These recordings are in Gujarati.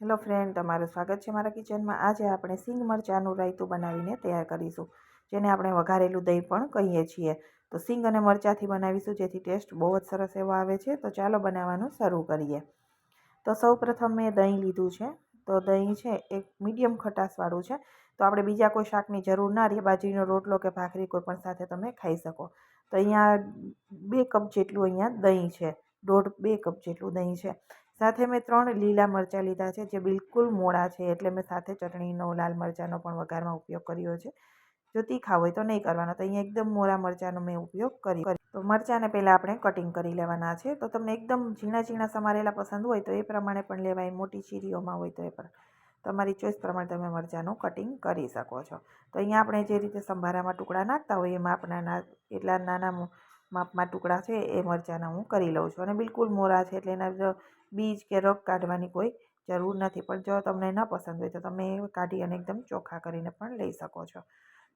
હેલો ફ્રેન્ડ, તમારું સ્વાગત છે મારા કિચનમાં. આજે આપણે સિંગ મરચાંનું રાયતું બનાવીને તૈયાર કરીશું, જેને આપણે વઘારેલું દહીં પણ કહીએ છીએ. તો સિંગ અને મરચાંથી બનાવીશું, જેથી ટેસ્ટ બહુ જ સરસ એવો આવે છે. તો ચાલો બનાવવાનું શરૂ કરીએ. તો સૌ પ્રથમ મેં દહીં લીધું છે. તો દહીં છે, એક મીડિયમ ખટાશવાળું છે. તો આપણે બીજા કોઈ શાકની જરૂર ના રહે, બાજરીનો રોટલો કે ભાખરી કોઈ પણ સાથે તમે ખાઈ શકો. તો અહીંયા બે કપ જેટલું અહીંયા દહીં છે. દોઢ બે કપ જેટલું દહીં છે. સાથે મેં ત્રણ લીલા મરચાં લીધા છે, જે બિલકુલ મોડા છે, એટલે મેં સાથે ચટણીનો, લાલ મરચાંનો પણ વઘારમાં ઉપયોગ કર્યો છે. જો તીખા હોય તો નહીં કરવાનો, તો અહીંયા એકદમ મોરા મરચાંનો મેં ઉપયોગ કર્યો. તો મરચાંને પહેલાં આપણે કટિંગ કરી લેવાના છે. તો તમને એકદમ ઝીણા ઝીણા સમારેલા પસંદ હોય તો એ પ્રમાણે પણ લેવાય, મોટી ચીરીઓમાં હોય તો એ પણ. તમારી ચોઈસ પ્રમાણે તમે મરચાંનું કટિંગ કરી શકો છો. તો અહીંયા આપણે જે રીતે સંભારામાં ટુકડા નાખતા હોય એમાં આપણા એટલા નાના માપમાં ટુકડા છે એ મરચાંના હું કરી લઉં છું. અને બિલકુલ મોરા છે એટલે એના બીજ કે રગ કાઢવાની કોઈ જરૂર નથી. પણ જો તમને ન પસંદ હોય તો તમે એ કાઢી અને એકદમ ચોખ્ખા કરીને પણ લઈ શકો છો.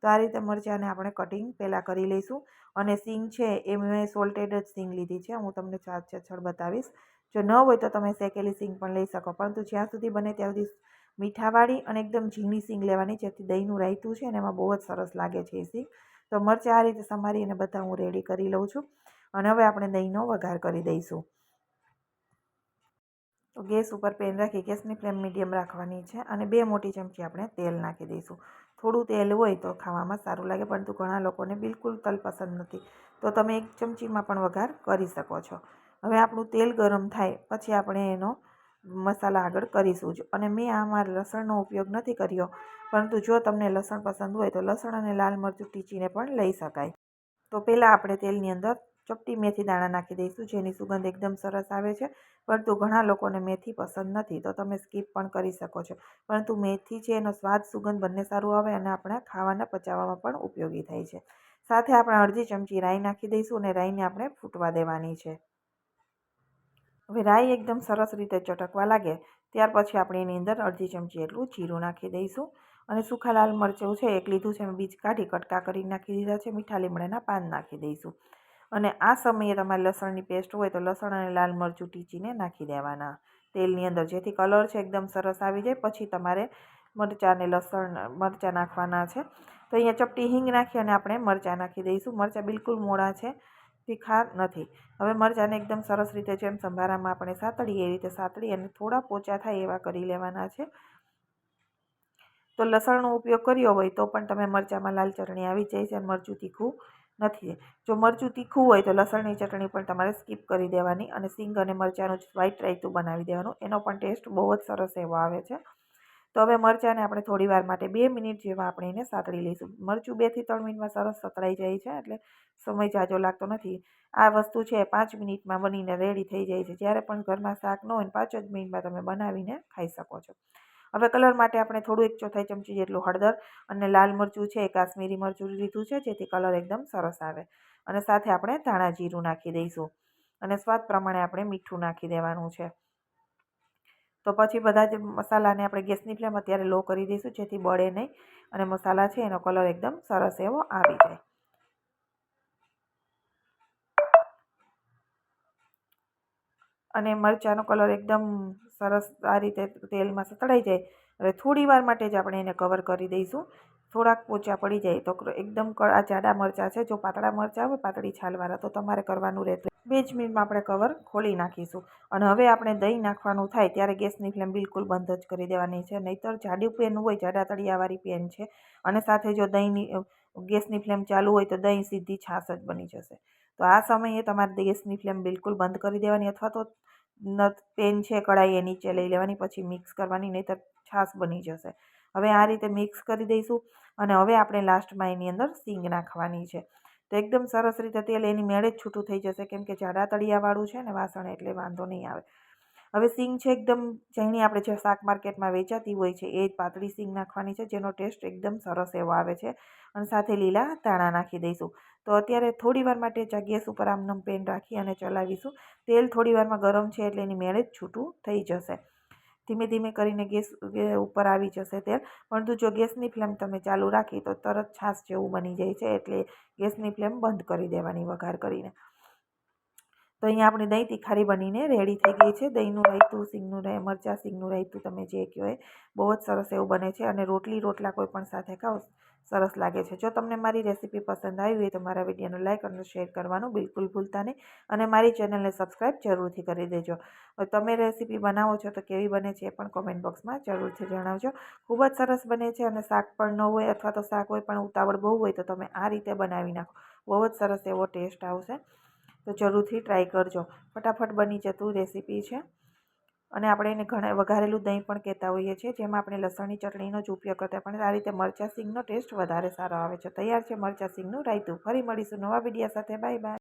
તો આ રીતે મરચાંને આપણે કટિંગ પહેલાં કરી લઈશું. અને સિંગ છે એ મેં સોલ્ટેડ જ સિંગ લીધી છે. હું તમને ચાર છળ બતાવીશ. જો ન હોય તો તમે શેકેલી સિંગ પણ લઈ શકો. પરંતુ જ્યાં સુધી બને ત્યાં સુધી મીઠાવાળી અને એકદમ ઝીણી સિંગ લેવાની જેથી દહીંનું રાયતું છે ને એમાં બહુ જ સરસ લાગે છે એ સિંગ. તો મરચાં આ રીતે સમારી અને બધા હું રેડી કરી લઉં છું. અને હવે આપણે દહીંનો વઘાર કરી દઈશું. તો ગેસ ઉપર પેન રાખી, ગેસની ફ્લેમ મીડિયમ રાખવાની છે અને બે મોટી ચમચી આપણે તેલ નાખી દઈશું. થોડું તેલ હોય તો ખાવામાં સારું લાગે, પરંતુ ઘણા લોકોને બિલકુલ તલ પસંદ નથી. તો તમે એક ચમચીમાં પણ વઘાર કરી શકો છો. હવે આપણું તેલ ગરમ થાય, પછી આપણે એનો મસાલા આગળ કરીશું જ. અને મેં આમાં લસણનો ઉપયોગ નથી કર્યો, પરંતુ જો તમને લસણ પસંદ હોય તો લસણ અને લાલ મરચું ટીચીને પણ લઈ શકાય. તો પહેલાં આપણે તેલની અંદર ચપટી મેથી દાણા નાખી દઈશું, જેની સુગંધ એકદમ સરસ આવે છે, પરંતુ ઘણા લોકોને મેથી પસંદ નથી, તો તમે સ્કીપ પણ કરી શકો છો. પરંતુ મેથી છે એનો સ્વાદ, સુગંધ બંને સારું આવે અને આપણા ખાવાના પચાવવામાં પણ ઉપયોગી થાય છે. સાથે આપણે અડધી ચમચી રાઈ નાખી દઈશું અને રાઈને આપણે ફૂટવા દેવાની છે. હવે રાઈ એકદમ સરસ રીતે ચટકવા લાગે. ત્યાર પછી આપણે એની અંદર અડધી ચમચી એટલું જીરું નાખી દઈશું અને સૂખા લાલ મરચું છે એક લીધું છે બીજ કાઢી, કટકા કરી નાખી દીધા છે, મીઠા લીમડાના પાન નાખી દઈશું. અને આ સમયે તમારે લસણની પેસ્ટ હોય તો લસણ અને લાલ મરચું ટીચીને નાખી દેવાના. તેલની અંદર જેથી કલર છે એકદમ સરસ આવી જાય, પછી તમારે મરચાંને લસણ, મરચાં નાખવાના છે. તો અહીંયા ચપટી હિંગ નાખી અને આપણે મરચાં નાખી દઈશું. મરચાં બિલકુલ મોડા છે. તીખા નથી. હવે મરચાંને એકદમ સરસ રીતે જેમ સંભારામાં આપણે સાતળીએ એ રીતે સાતળી અને થોડા પોચા થાય એવા કરી લેવાના છે. તો લસણનો ઉપયોગ કર્યો હોય તો પણ તમે મરચાંમાં લાલ ચટણી આવી જાય છે મરચું તીખું નથી. જો મરચું તીખું હોય તો લસણની ચટણી પણ તમારે સ્કીપ કરી દેવાની અને સિંગ અને મરચાંનું વ્હાઈટ રાયતું બનાવી દેવાનું. એનો પણ ટેસ્ટ બહુ જ સરસ એવો આવે છે. તો હવે મરચાંને આપણે થોડી વાર માટે બે મિનિટ જેવા આપણે એને સાતળી લઈશું. મરચું બેથી ત્રણ મિનિટમાં સરસ સતળાઈ જાય છે, એટલે સમય જાજો લાગતો નથી. આ વસ્તુ છે પાંચ મિનિટમાં બનીને રેડી થઈ જાય છે. જ્યારે પણ ઘરમાં શાક ન હોય ને પાંચ જ મિનિટમાં તમે બનાવીને ખાઈ શકો છો. હવે કલર માટે આપણે થોડું એક ચોથાઈ ચમચી જેટલું હળદર અને લાલ મરચું છે, કાશ્મીરી મરચું લીધું છે, જેથી કલર એકદમ સરસ આવે. અને સાથે આપણે ધાણા જીરું નાખી દઈશું. અને સ્વાદ પ્રમાણે આપણે મીઠું નાખી દેવાનું છે. તો પછી બધા જ મસાલાને આપણે ગેસની ફ્લેમ અત્યારે લો કરી દઈશું, જેથી બળે નહીં અને મસાલા છે એનો કલર એકદમ સરસ એવો આવી જાય. અને મરચાંનો કલર એકદમ સરસ આ રીતે તેલમાં સતળાઈ જાય. હવે થોડી વાર માટે જ આપણે એને કવર કરી દઈશું. થોડાક પોચા પડી જાય તો એકદમ આ જાડા મરચાં છે, જો પાતળા મરચાં હોય, પાતળી છાલવાળા તો તમારે કરવાનું રહેશે બે જ મિનિટમાં આપણે કવર ખોલી નાખીશું. અને હવે આપણે દહીં નાખવાનું થાય ત્યારે ગેસની ફ્લેમ બિલકુલ બંધ જ કરી દેવાની છે. નહીંતર જાડી પેન હોય, જાડા તળિયાવાળી પેન છે. અને સાથે જો દહીંની ગેસની ફ્લેમ ચાલુ હોય તો દહીં સીધી છાશ જ બની જશે. તો આ સમયે તમારે ગેસની ફ્લેમ બિલકુલ બંધ કરી દેવાની અથવા તો પેન છે કઢાઈ એ નીચે લઈ લેવાની, પછી મિક્સ કરવાની, નહીંતર છાશ બની જશે. હવે આ રીતે મિક્સ કરી દઈશું. અને હવે આપણે લાસ્ટમાં એની અંદર સીંગ નાખવાની છે. તો એકદમ સરસ રીતે તેલ એની મેળે જ છૂટું થઈ જશે. કેમ કે જાડા તળિયાવાળું છે ને વાસણ એટલે વાંધો નહીં આવે. હવે સિંગ છે એકદમ જેની આપણે જે શાક માર્કેટમાં વેચાતી હોય છે એ જ પાતળી સિંગ નાખવાની છે જેનો ટેસ્ટ એકદમ સરસ એવો આવે છે. અને સાથે લીલા ધાણા નાખી દઈશું. તો અત્યારે થોડી વાર માટે ગેસ ઉપર આમનમ પેન રાખી અને ચલાવીશું. તેલ થોડી વારમાં ગરમ છે એટલે એની મેળે જ છૂટું થઈ જશે. ધીમે ધીમે કરીને ગેસ ઉપર આવી જશે તેલ. પરંતુ જો ગેસની ફ્લેમ તમે ચાલુ રાખી તો તરત છાશ જેવું બની જાય છે એટલે ગેસની ફ્લેમ બંધ કરી દેવાની વઘાર કરીને. તો અહીંયા આપણી દહીં તિખારી બનીને રેડી થઈ ગઈ છે. દહીંનું રાયતું, સિંગનું રાય, મરચાં, સિંગનું રાયતું તમે જે કહો એ બહુ જ સરસ એવું બને છે અને રોટલી રોટલા કોઈ પણ સાથે ખાઓ સરસ લાગે છે. જો તમને મારી રેસીપી પસંદ આવી હોય તો મારા વિડીયોને લાઇક અને શેર કરવાનું બિલકુલ ભૂલતા નહીં. અને મારી ચેનલને સબસ્ક્રાઈબ જરૂરથી કરી દેજો. તમે રેસીપી બનાવો છો તો કેવી બને છે એ પણ કોમેન્ટ બોક્સમાં જરૂરથી જણાવજો. ખૂબ જ સરસ બને છે અને શાક પણ ન હોય અથવા તો શાક હોય પણ ઉતાવળ બહુ હોય તો તમે આ રીતે બનાવી નાખો. બહુ જ સરસ એવો ટેસ્ટ આવશે. તો જરૂરથી ટ્રાય કરજો. ફટાફટ બની જતું રેસીપી છે. અને આપણે એને ઘણા વઘારેલું દહીં પણ કહેતા હોઈએ છીએ, જેમાં આપણે લસણની ચટણીનો જ ઉપયોગ કરતા પણ આ રીતે મરચાં સિંગનો ટેસ્ટ વધારે સારો આવે છે. તૈયાર છે મરચાં સિંગનું. રાયતું ફરી મળીશું નવા વિડીયા સાથે. Bye bye.